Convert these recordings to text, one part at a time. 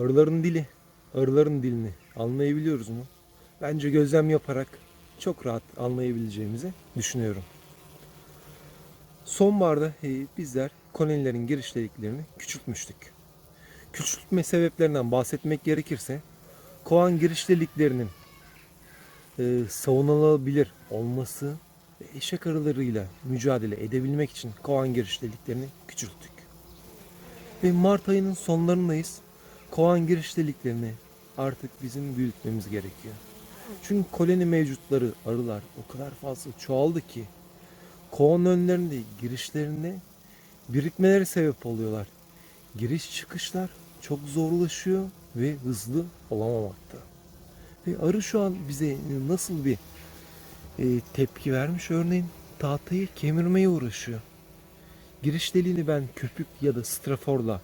Arıların dili, arıların dilini anlayabiliyoruz mu? Bence gözlem yaparak çok rahat anlayabileceğimizi düşünüyorum. Sonbaharda e, bizler kolonilerin giriş deliklerini küçültmüştük. Küçültme sebeplerinden bahsetmek gerekirse kovan giriş deliklerinin e, savunulabilir olması ve eşek arılarıyla mücadele edebilmek için kovan giriş deliklerini küçülttük. Ve Mart ayının sonlarındayız. Kovan giriş deliklerini artık bizim büyütmemiz gerekiyor. Çünkü koloni mevcutları arılar o kadar fazla çoğaldı ki kovan önlerinde girişlerinde birikmeleri sebep oluyorlar. Giriş çıkışlar çok zorlaşıyor ve hızlı olamamakta. Ve arı şu an bize nasıl bir e, tepki vermiş örneğin tahtayı kemirmeye uğraşıyor. Giriş deliğini ben köpük ya da straforla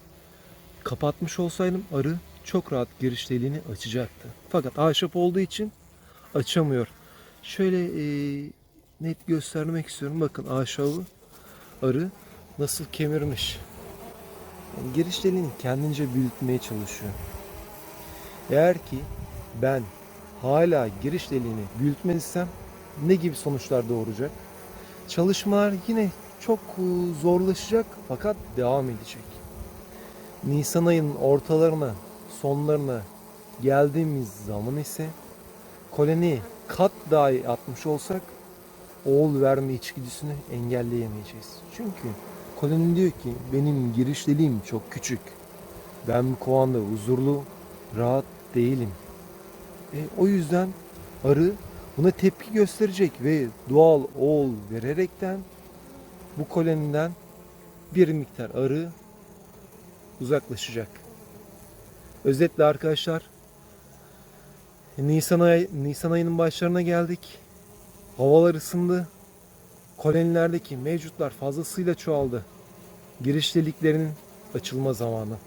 kapatmış olsaydım arı çok rahat giriş deliğini açacaktı. Fakat ahşap olduğu için açamıyor. Şöyle e, net göstermek istiyorum. Bakın ahşabı arı nasıl kemirmiş. Yani giriş deliğini kendince büyütmeye çalışıyor. Eğer ki ben hala giriş deliğini büyütmezsem ne gibi sonuçlar doğuracak? Çalışmalar yine çok e, zorlaşacak fakat devam edecek. Nisan ayının ortalarına, sonlarına geldiğimiz zaman ise koloni kat dahi atmış olsak oğul verme içgüdüsünü engelleyemeyeceğiz. Çünkü koloni diyor ki benim giriş deliğim çok küçük. Ben bu kovanda huzurlu, rahat değilim. E, o yüzden arı buna tepki gösterecek ve doğal oğul vererekten bu koloniden bir miktar arı uzaklaşacak. Özetle arkadaşlar Nisan, ay, Nisan ayının başlarına geldik. Havalar ısındı. Kolonilerdeki mevcutlar fazlasıyla çoğaldı. Giriş deliklerinin açılma zamanı.